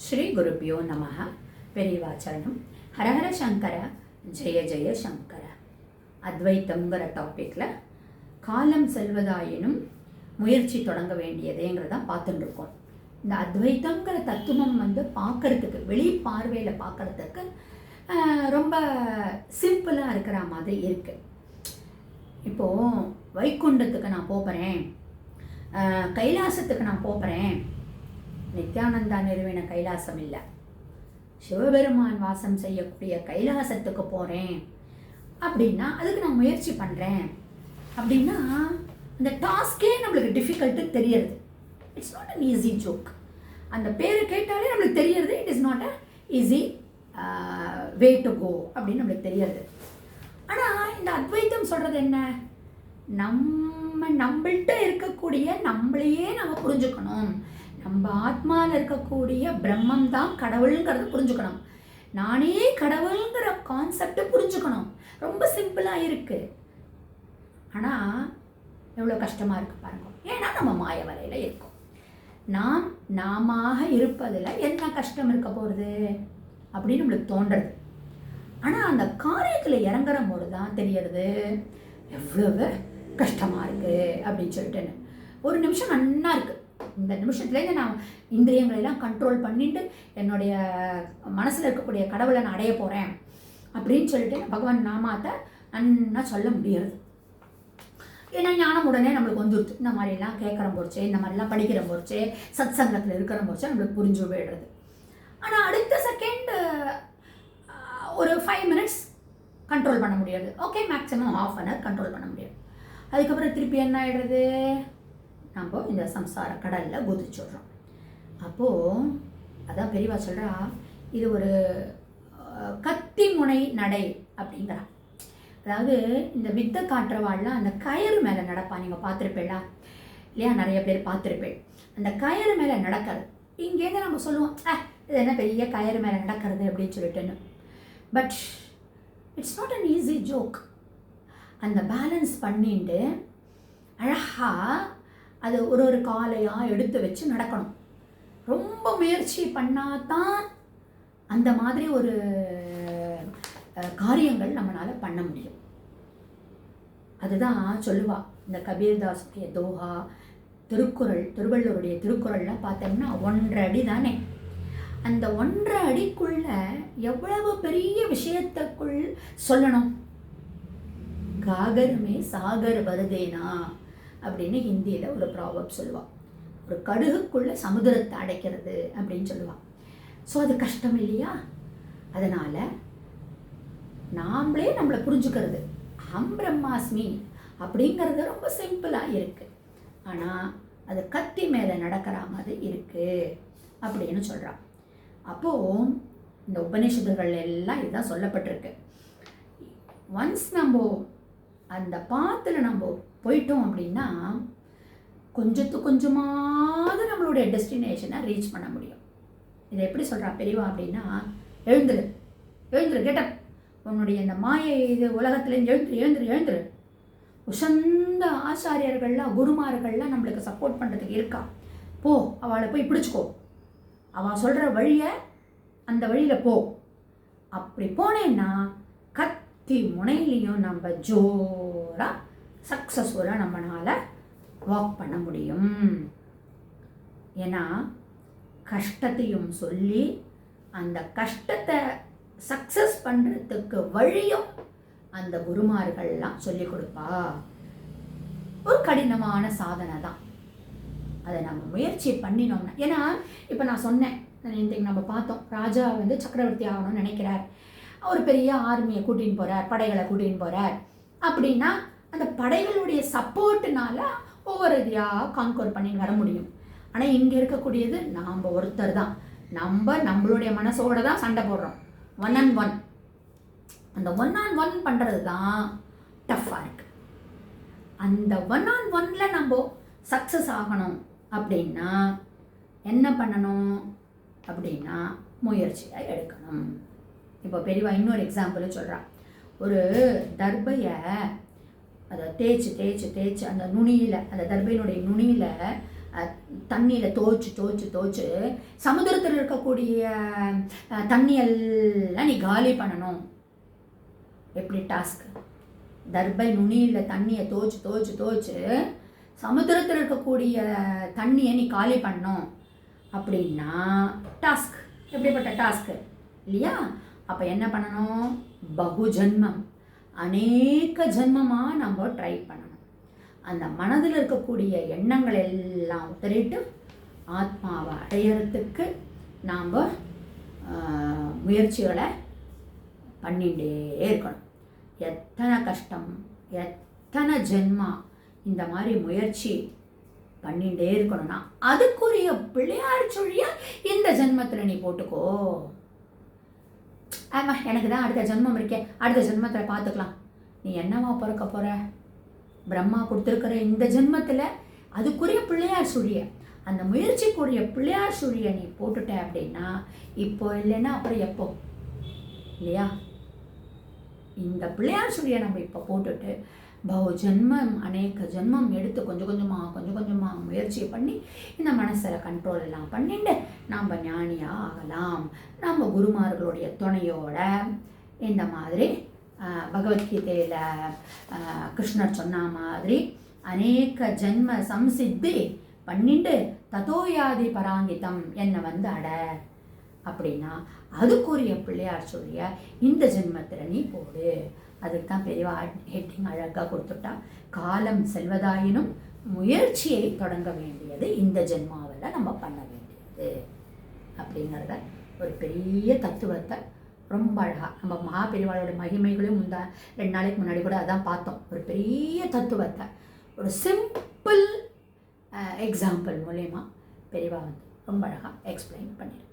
ஸ்ரீ குருப்பியோ நமः பெரியவாச்சரணம் ஹரஹர சங்கர ஜெய ஜெய சங்கர. அத்வைத்தங்கிற டாப்பிக்கில் காலம் செல்வதாயினும் முயற்சி தொடங்க வேண்டியதேங்கிறத பார்த்துட்டு இருக்கோம் இந்த அத்வைத்தங்கிற தத்துவம் வந்து பார்க்கறதுக்கு வெளி பார்வையில் பார்க்கறதுக்கு ரொம்ப சிம்பிளாக இருக்கிற மாதிரி இருக்குது இப்போது வைகுண்டத்துக்கு நான் போகிறேன் கைலாசத்துக்கு நான் போகிறேன் நித்யானந்தா நிறுவன கைலாசம் இல்லை சிவபெருமான் வாசம் செய்யக்கூடிய கைலாசத்துக்கு போகிறேன் அப்படின்னா அதுக்கு நான் முயற்சி பண்ணுறேன் அப்படின்னா அந்த டாஸ்கே நம்மளுக்கு டிஃபிகல்ட்டு தெரியறது. It's not an easy joke அந்த பேரை கேட்டாலே நம்மளுக்கு தெரியறது it is not a easy way to go அப்படின்னு நம்மளுக்கு தெரியறது. ஆனால் இந்த அத்வைத்தம் சொல்கிறது என்ன? நம்ம நம்மள்கிட்ட இருக்கக்கூடிய நம்மளையே நம்ம புரிஞ்சுக்கணும். நம்ம ஆத்மாவில் இருக்கக்கூடிய பிரம்மம் தான் கடவுளுங்கிறத புரிஞ்சுக்கணும். நானே கடவுளுங்கிற கான்செப்டை புரிஞ்சுக்கணும். ரொம்ப சிம்பிளாக இருக்குது ஆனால் எவ்வளோ கஷ்டமாக இருக்குது பாருங்க. ஏன்னா நம்ம மாய வலையில் இருக்கோம். நாம் நாம இருப்பதில் என்ன கஷ்டம் இருக்க போகிறது அப்படின்னு நம்மளுக்கு தோன்றது. ஆனால் அந்த காரியத்தில் இறங்குற போது தான் தெரியறது. எவ்வளவு கஷ்டமாக இருக்குது அப்படின்னு சொல்லிட்டுன்னு. ஒரு நிமிஷம் நன்னா இருக்குது இந்த நிமிஷத்துலேருந்து நான் இந்திரியங்களெல்லாம் கண்ட்ரோல் பண்ணிட்டு என்னுடைய மனசில் இருக்கக்கூடிய கடவுளை நான் அடைய போகிறேன் அப்படின்னு சொல்லிட்டு பகவான் நாமாத்தை நன்னா சொல்ல முடியாது ஏன்னா ஞானம் உடனே நம்மளுக்கு வந்துடுது இந்த மாதிரிலாம் கேட்குற போச்சு இந்த மாதிரிலாம் படிக்கிற போச்சு சத் சங்கத்தில் இருக்கிற போச்சு நம்மளுக்கு புரிஞ்சு போயிடுறது. ஆனால் அடுத்த செகண்ட் ஒரு ஃபைவ் மினிட்ஸ் கண்ட்ரோல் பண்ண முடியாது. Okay maximum half an hour control பண்ண முடியாது. அதுக்கப்புறம் திருப்பி என்ன ஆகிடுறது நம்ம இந்த சம்சார கடலில் குதிச்சுடுறோம். அப்போது அதான் பெரியவா சொல்கிறா இது ஒரு கத்தி முனை நடை அப்படிங்கிறா. அதாவது இந்த வித்த காட்டுறவாள்லாம் அந்த கயிறு மேலே நடப்பா. நீங்கள் பார்த்துருப்பேளா இல்லையா? நிறைய பேர் பார்த்துருப்பேன் அந்த கயிறு மேலே நடக்கிறது. இங்கேருந்து நம்ம சொல்லுவோம்? ஆ இது என்ன பெரிய கயிறு மேலே நடக்கிறது அப்படின்னு சொல்லிட்டுன்னு. But it's not an easy joke அந்த பேலன்ஸ் பண்ணிட்டு அழகாக அது ஒரு ஒரு காலையாக எடுத்து வச்சு நடக்கணும். ரொம்ப முயற்சி பண்ணாதான் அந்த மாதிரி ஒரு காரியங்கள் நம்மளால் பண்ண முடியும். அதுதான் சொல்லுவா இந்த கபீர்தாஸுடைய தோஹா திருக்குறள் திருவள்ளுவருடைய திருக்குறள்லாம் பார்த்தோம்னா ஒன்றரை அடி தானே. அந்த ஒன்றரை அடிக்குள்ள எவ்வளவு பெரிய விஷயத்துக்குள் சொல்லணும்? காகருமே சாகர் வருதேனா? அப்படின்னு ஹிந்தியில் ஒரு ப்ராபப் சொல்லுவாள் ஒரு கடுகுக்குள்ள சமுதிரத்தை அடைக்கிறது அப்படின்னு சொல்லுவாள் ஸோ அது கஷ்டம் இல்லையா? அதனால் நாமளே நம்மளை புரிஞ்சுக்கிறது. அம் பிரம்மாஸ்மி அப்படிங்கிறது ரொம்ப சிம்பிளாக இருக்குது ஆனால் அது கத்தி மேலே நடக்கிற மாதிரி இருக்குது அப்படின்னு சொல்கிறான் அப்போது இந்த உபநிஷத்துகள் எல்லாம் இதுதான் சொல்லப்பட்டிருக்கு. ஒன்ஸ் நம்ம அந்த பாத்தில் நம்ம போயிட்டோம் அப்படின்னா கொஞ்சத்து கொஞ்சமாவது நம்மளுடைய டெஸ்டினேஷனை ரீச் பண்ண முடியும். இதை எப்படி சொல்கிறா பெரியவா அப்படின்னா எழுந்துரு. எழுந்துரு கெட்டப் உன்னுடைய இந்த மாயை இது உலகத்துலேருந்து எழுந்துரு எழுந்துரு எழுந்துரு. உசந்த ஆச்சாரியர்கள்லாம் குருமார்கள்லாம் நம்மளுக்கு சப்போர்ட் பண்ணுறதுக்கு இருக்கா? போ அவளை போய் பிடிச்சிக்கோ. அவள் சொல்கிற வழியை அந்த வழியில் போ. அப்படி போனேன்னா கத்தி முனையிலையும் நம்ம ஜோராக சக்ஸஸ்ஃபுல்லாக நம்மளால் வாக் பண்ண முடியும். ஏன்னா கஷ்டத்தையும் சொல்லி அந்த கஷ்டத்தை சக்ஸஸ் பண்ணுறதுக்கு வழியும் அந்த குருமார்கள்லாம் சொல்லி கொடுப்பா. ஒரு கடினமான சாதனை தான். அதை நம்ம முயற்சி பண்ணினோம்னா ஏன்னா இப்போ நான் சொன்னேன் இன்றைக்கு நம்ம பார்த்தோம் ராஜா வந்து சக்கரவர்த்தி ஆகணும்னு நினைக்கிறார். ஒரு பெரிய ஆர்மியை கூட்டின்னு போகிறார் படைகளை கூட்டின்னு போகிறார் அப்படின்னா அந்த படைகளுடைய சப்போர்ட்டுனால ஒவ்வொரு இதையாக கான்கோர் பண்ணி வர முடியும். ஆனால் இங்கே இருக்கக்கூடியது நாம் ஒருத்தர் தான். நம்ம நம்மளுடைய மனசோட தான் சண்டை போடுறோம். ஒன் அண்ட் ஒன் அந்த ஒன் ஆன் ஒன் பண்ணுறது தான் டஃப்பாக இருக்கு. அந்த ஒன் ஆன் ஒன்ல நம்ம சக்ஸஸ் ஆகணும் அப்படின்னா என்ன பண்ணணும்? அப்படின்னா முயற்சியாக எடுக்கணும். இப்போ பெரியவா இன்னொரு எக்ஸாம்பிள் சொல்கிறான் ஒரு தர்பையை அதை தேய்ச்சி தேய்ச்சி தேய்ச்சி அந்த நுனியில் அந்த தர்பையினுடைய நுனியில் தண்ணியில் தோச்சு தோய்ச்சி தோய்ச்சி சமுத்திரத்தில் இருக்கக்கூடிய தண்ணியெல்லாம் நீ காலி பண்ணணும். எப்படி டாஸ்க்? தர்பை நுனியில் தண்ணியை தோய்ச்சி தோய்ச்சி தோய்ச்சி சமுத்திரத்தில் இருக்கக்கூடிய தண்ணியை நீ காலி பண்ணணும். அப்படின்னா டாஸ்க். எப்படிப்பட்ட டாஸ்க்கு இல்லையா? அப்போ என்ன பண்ணணும்? பகுஜன்மம். அநேக ஜென்மமாக நம்ம ட்ரை பண்ணணும். அந்த மனதில் இருக்கக்கூடிய எண்ணங்கள் எல்லாம் உத்தரிட்டு ஆத்மாவை அடையறதுக்கு நாம் முயற்சிகளை பண்ணிகிட்டே இருக்கணும். எத்தனை கஷ்டம் எத்தனை ஜென்மா இந்த மாதிரி முயற்சி பண்ணிகிட்டே இருக்கணும்னா அதுக்குரிய பிள்ளையார் சொல்லியாக இந்த ஜென்மத்தில் நீ போட்டுக்கோ. ஆமா எனக்கு தான் அடுத்த ஜென்மம் இருக்கே. அடுத்த ஜென்மத்தில் பார்த்துக்கலாம். நீ என்னவா பிறக்க போற? பிரம்மா கொடுத்துருக்கிற இந்த ஜென்மத்தில் அதுக்குரிய பிள்ளையார் சுழிய அந்த முயற்சிக்குரிய பிள்ளையார் சுழிய நீ போட்டுட்ட அப்படின்னா இப்போ இல்லைன்னா அப்புறம் எப்போ? இல்லையா? இந்த பிள்ளையார் சுழியை நம்ம இப்போ போட்டுட்டு பவு ஜென்மம் அநேக ஜென்மம் எடுத்து கொஞ்சம் கொஞ்சமாக கொஞ்சம் கொஞ்சமாக முயற்சி பண்ணி இந்த மனசில் கண்ட்ரோல் எல்லாம் பண்ணிட்டு நாம் ஞானியாக ஆகலாம். நம்ம குருமார்களுடைய துணையோட இந்த மாதிரி பகவத்கீதையில் கிருஷ்ணர் சொன்ன மாதிரி அநேக ஜென்ம சம்சித்தி பண்ணிட்டு ததோயாதி பராங்கிதம் என்னை வந்து அட? அப்படின்னா அதுக்குரிய பிள்ளையார் சொல்லிய இந்த ஜென்மத்தில் நீ போடு. அதுக்கு தான் பெரியவா ஹெட்டிங் அழகாக கொடுத்துட்டா. காலம் செல்வதாயினும் முயற்சியை தொடங்க வேண்டியது இந்த ஜென்மாவில் நம்ம பண்ண வேண்டியது. அப்படிங்கிறத ஒரு பெரிய தத்துவத்தை ரொம்ப அழகாக நம்ம மகா பெரியவாளோட மகிமைகளையும் முந்தா ரெண்டு நாளைக்கு முன்னாடி கூட அதான் பார்த்தோம். ஒரு பெரிய தத்துவத்தை ஒரு சிம்பிள் எக்ஸாம்பிள் மூலயமா பெரியவா வந்து ரொம்ப அழகாக எக்ஸ்பிளைன் பண்ணியிருக்கேன்